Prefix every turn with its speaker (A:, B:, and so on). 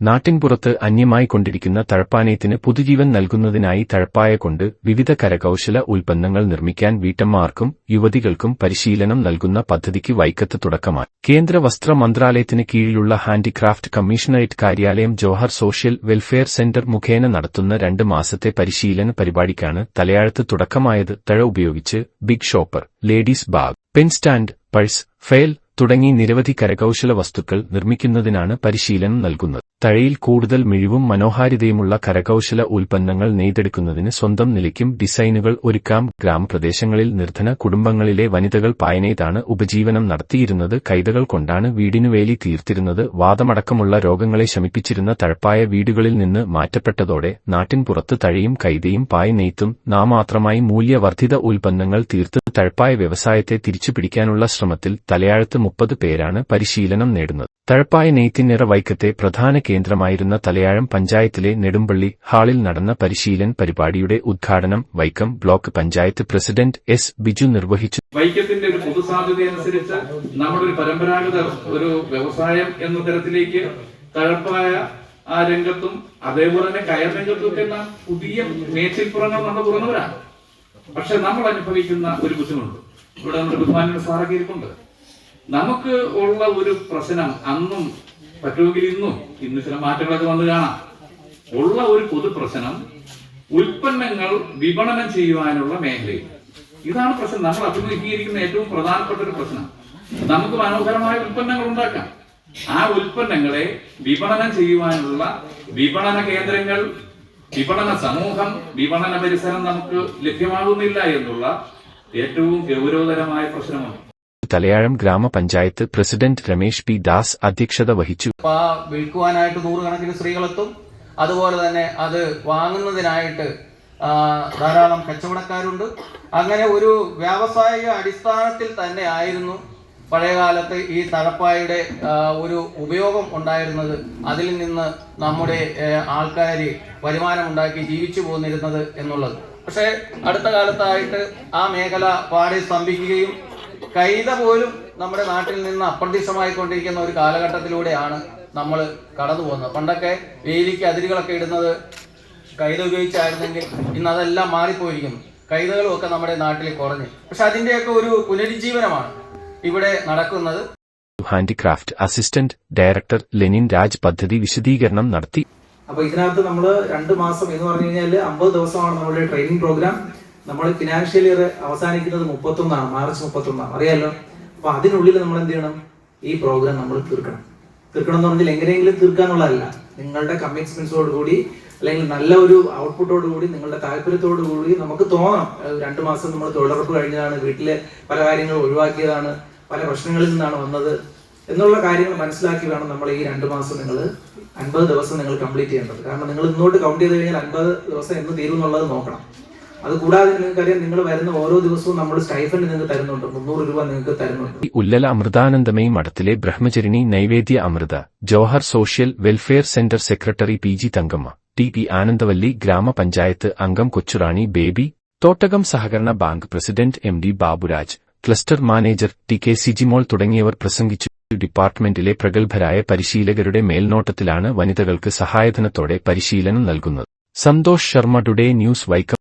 A: നാട്ടിൻപുറത്ത് അന്യമായി കൊണ്ടിരിക്കുന്ന തഴപ്പാനയത്തിന് പുതുജീവൻ നൽകുന്നതിനായി തഴപ്പായ കൊണ്ട് വിവിധ കരകൌശല ഉൽപ്പന്നങ്ങൾ നിർമ്മിക്കാൻ വീട്ടമ്മമാർക്കും യുവതികൾക്കും പരിശീലനം നൽകുന്ന പദ്ധതിക്ക് വൈക്കത്ത് തുടക്കമായി. കേന്ദ്ര വസ്ത്ര മന്ത്രാലയത്തിന് കീഴിലുള്ള ഹാൻഡിക്രാഫ്റ്റ് കമ്മീഷണറേറ്റ് കാര്യാലയം ജോഹർ സോഷ്യൽ വെൽഫെയർ സെന്റർ മുഖേന നടത്തുന്ന രണ്ട് മാസത്തെ പരിശീലന പരിപാടിക്കാണ് തലയാഴത്ത് തുടക്കമായത്. തഴ ഉപയോഗിച്ച് big shopper ladies bag pen stand purse file തുടങ്ങി നിരവധി കരകൌശല വസ്തുക്കൾ നിർമ്മിക്കുന്നതിനാണ് പരിശീലനം നൽകുന്നത്. തഴയിൽ കൂടുതൽ മിഴിവും മനോഹാരിതയുമുള്ള കരകൌശല ഉൽപ്പന്നങ്ങൾ നെയ്തെടുക്കുന്നതിന് സ്വന്തം നിലയ്ക്കും ഡിസൈനുകൾ ഒരുക്കാം. ഗ്രാമപ്രദേശങ്ങളിൽ നിർധന കുടുംബങ്ങളിലെ വനിതകൾ പായനെയ്താണ് ഉപജീവനം നടത്തിയിരുന്നത്. കൈതകൾ കൊണ്ടാണ് വീടിനുവേലി തീർത്തിരുന്നത്. വാദമടക്കമുള്ള രോഗങ്ങളെ ശമിപ്പിച്ചിരുന്ന തഴപ്പായ വീടുകളിൽ നിന്ന് മാറ്റപ്പെട്ടതോടെ നാട്ടിൻപുറത്ത് തഴയും കൈതയും പായ നെയ്ത്തും നാമാത്രമായി മൂല്യവർദ്ധിത ഉൽപ്പന്നങ്ങൾ തീർത്ത് തഴപ്പായ വ്യവസായത്തെ തിരിച്ചുപിടിക്കാനുള്ള ശ്രമത്തിൽ തലയാഴത്ത് മുപ്പത് പേരാണ് പരിശീലനം നേടുന്നത്. തഴപ്പായ നെയ്ത്തിനിറ വൈക്കത്തെ പ്രധാന കേന്ദ്രമായിരുന്ന തലയാഴം പഞ്ചായത്തിലെ നെടുമ്പള്ളി ഹാളിൽ നടന്ന പരിശീലൻ പരിപാടിയുടെ ഉദ്ഘാടനം Vaikom block panchayat president S Biju നിർവഹിച്ചു.
B: വൈക്കത്തിന്റെ ഒരു പൊതുസാധ്യത അനുസരിച്ച് നമ്മുടെ ഒരു പരമ്പരാഗത ഒരു വ്യവസായം എന്ന തരത്തിലേക്ക് തഴപ്പായ ആ രംഗത്തും അതേപോലെ തന്നെ കയർ രംഗത്തും ഒക്കെ നാം പുതിയ മേച്ചിൽപ്പുറങ്ങൾ നമ്മൾ തുറന്നവരാണ് പക്ഷെ നമ്മൾ അനുഭവിക്കുന്ന ഒരു ബുദ്ധിമുട്ട് ഇവിടെ നമ്മുടെ ബഹുമാനയുടെ സാറൊക്കെ ഇരിപ്പുണ്ട്. നമുക്ക് ഉള്ള ഒരു പ്രശ്നം അന്നും പറ്റുമെങ്കിൽ ഇന്നും ഇന്ന് ചില മാറ്റങ്ങളൊക്കെ വന്നു കാണാം. ഉള്ള ഒരു പൊതു പ്രശ്നം ഉൽപ്പന്നങ്ങൾ വിപണനം ചെയ്യുവാനുള്ള മേഖലയിൽ. ഇതാണ് പ്രശ്നം. നമ്മൾ അഭിമുഖീകരിക്കുന്ന ഏറ്റവും പ്രധാനപ്പെട്ട ഒരു പ്രശ്നം. നമുക്ക് മനോഹരമായ ഉൽപ്പന്നങ്ങൾ ഉണ്ടാക്കാം. ആ ഉൽപ്പന്നങ്ങളെ വിപണനം ചെയ്യുവാനുള്ള വിപണന കേന്ദ്രങ്ങൾ വിപണന സമൂഹം വിപണന പരിസരം നമുക്ക് ലഭ്യമാകുന്നില്ല എന്നുള്ള ഏറ്റവും ഗൗരവതരമായ പ്രശ്നമാണ്
A: തലയാഴം ഗ്രാമപഞ്ചായത്ത് പ്രസിഡന്റ് രമേശ് പി ദാസ് അധ്യക്ഷത വഹിച്ചു.
C: വിൽക്കുവാനായിട്ട് നൂറുകണക്കിന് സ്ത്രീകളെത്തും. അതുപോലെ തന്നെ അത് വാങ്ങുന്നതിനായിട്ട് ധാരാളം കച്ചവടക്കാരുണ്ട്. അങ്ങനെ ഒരു വ്യാവസായിക അടിസ്ഥാനത്തിൽ തന്നെ ആയിരുന്നു പഴയകാലത്ത് ഈ തഴപ്പായുടെ ഒരു ഉപയോഗം ഉണ്ടായിരുന്നത്. അതിൽ നിന്ന് നമ്മുടെ ആൾക്കാർ വരുമാനമുണ്ടാക്കി ജീവിച്ചു പോന്നിരുന്നത് എന്നുള്ളത്. പക്ഷേ അടുത്ത കാലത്തായിട്ട് ആ മേഖല പാടെ സ്തംഭിക്കുകയും കൈത പോലും നമ്മുടെ നാട്ടിൽ നിന്ന് അപ്രത്യക്ഷമായിക്കൊണ്ടിരിക്കുന്ന ഒരു കാലഘട്ടത്തിലൂടെയാണ് നമ്മൾ കടന്നു പോകുന്നത്. പണ്ടൊക്കെ വേലിക്ക് അതിരുകളൊക്കെ ഇടുന്നത് കൈത ഉപയോഗിച്ചായിരുന്നെങ്കിൽ ഇന്ന് അതെല്ലാം മാറിപ്പോയിരിക്കുന്നു. കൈതകളും ഒക്കെ നമ്മുടെ നാട്ടിൽ കുറഞ്ഞു. പക്ഷെ അതിന്റെയൊക്കെ ഒരു പുനരുജ്ജീവനമാണ് ഇവിടെ നടക്കുന്നത്.
A: Handicraft assistant director Lenin Raj പദ്ധതി വിശദീകരണം നടത്തി.
D: അപ്പൊ ഇതിനകത്ത് നമ്മൾ രണ്ട് മാസം എന്ന് പറഞ്ഞു കഴിഞ്ഞാൽ അമ്പത് ദിവസമാണ് നമ്മുടെ ട്രെയിനിങ് പ്രോഗ്രാം. നമ്മൾ ഫിനാൻഷ്യൽ ഇയർ അവസാനിക്കുന്നത് മുപ്പത്തൊന്നാണ് മാർച്ച് മുപ്പത്തൊന്നാണ്. അറിയാലോ? അപ്പൊ അതിനുള്ളിൽ നമ്മൾ എന്ത് ചെയ്യണം? ഈ പ്രോഗ്രാം നമ്മൾ തീർക്കണം. തീർക്കണം എന്ന് പറഞ്ഞാൽ എങ്ങനെയെങ്കിലും തീർക്കാന്നുള്ളതല്ല നിങ്ങളുടെ കമ്മിറ്റ്മെന്റ്സോട് കൂടി അല്ലെങ്കിൽ നല്ല ഒരു ഔട്ട്പുട്ടോട് കൂടി നിങ്ങളുടെ താല്പര്യത്തോടു കൂടി നമുക്ക് തോന്നണം. രണ്ടു മാസം നമ്മൾ തൊഴിലുറപ്പ് കഴിഞ്ഞതാണ് വീട്ടിലെ പല കാര്യങ്ങളും ഒഴിവാക്കിയതാണ് പല പ്രശ്നങ്ങളിൽ നിന്നാണ് വന്നത് എന്നുള്ള കാര്യങ്ങൾ മനസ്സിലാക്കി വേണം നമ്മൾ ഈ രണ്ട് മാസം നിങ്ങൾ അൻപത് ദിവസം നിങ്ങൾ കംപ്ലീറ്റ് ചെയ്യേണ്ടത്. കാരണം നിങ്ങൾ ഇന്നോട്ട് കൗണ്ട് ചെയ്ത് കഴിഞ്ഞാൽ അൻപത് ദിവസം എന്ന് തീരുമെന്നുള്ളത് നോക്കണം. അത് കൂടാതെ നിങ്ങൾക്കറിയാം നിങ്ങൾ വരുന്ന ഓരോ ദിവസവും നമ്മൾ സ്റ്റൈഫൻഡ് നിങ്ങൾക്ക് തരുന്നുണ്ട്. മുന്നൂറ് രൂപ നിങ്ങൾക്ക് തരുന്നുണ്ട്.
A: ഉല്ലല അമൃതാനന്ദമയി മഠത്തിലെ ബ്രഹ്മചരിണി Naivedya Amrita Johar social welfare centre secretary P G Thankamma T P Anandavalli grama panchayat അംഗം കൊച്ചുറാണി ബേബി തോട്ടകം സഹകരണ bank president M D Baburaj cluster manager T K Sijimol തുടങ്ങിയവർ പ്രസംഗിച്ചു. ഡിപ്പാർട്ട്മെന്റിലെ പ്രഗത്ഭരായ പരിശീലകരുടെ മേൽനോട്ടത്തിലാണ് വനിതകൾക്ക് സഹായധനത്തോടെ പരിശീലനം നൽകുന്നത്. Santosh Sharma today news Vaikom